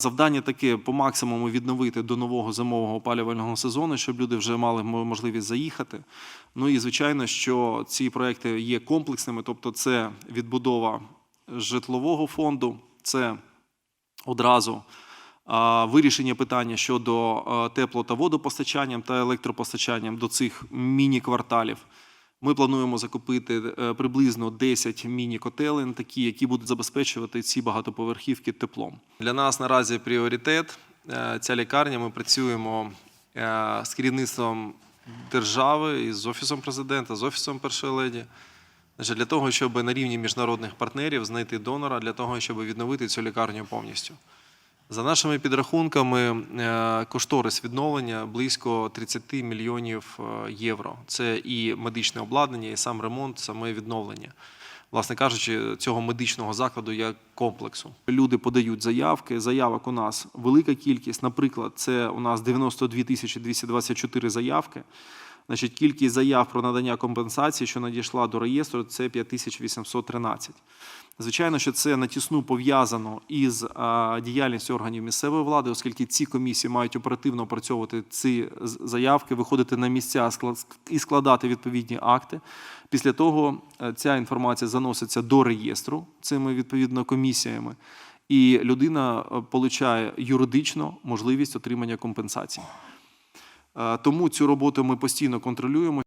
Завдання таке по максимуму відновити до нового зимового опалювального сезону, щоб люди вже мали можливість заїхати. Ну і звичайно, що ці проекти є комплексними, тобто це відбудова житлового фонду, це одразу вирішення питання щодо тепло та водопостачанням та електропостачанням до цих міні-кварталів. Ми плануємо закупити е, приблизно 10 міні-котелень, такі, які будуть забезпечувати ці багатоповерхівки теплом. Для нас наразі пріоритет. е, Ця лікарня. Ми працюємо е, з керівництвом держави і з офісом президента, з офісом першої леді. Для того, щоб на рівні міжнародних партнерів знайти донора, для того, щоб відновити цю лікарню повністю. За нашими підрахунками, е, кошторис відновлення близько 30 мільйонів е, євро. Це і медичне обладнання, і сам ремонт, саме відновлення. Власне кажучи, цього медичного закладу як комплексу. Люди подають заявки. Заявок у нас велика кількість. Наприклад, це у нас 92 тисячі 224 заявки. Значить, кількість заяв про надання компенсації, що надійшла до реєстру, це 5813. Звичайно, що це натісну пов'язано із діяльністю органів місцевої влади, оскільки ці комісії мають оперативно опрацьовувати ці заявки, виходити на місця і складати відповідні акти. Після того е, ця інформація заноситься до реєстру цими відповідно комісіями, і людина е, получає юридично можливість отримання компенсації. Е, Тому цю роботу ми постійно контролюємо.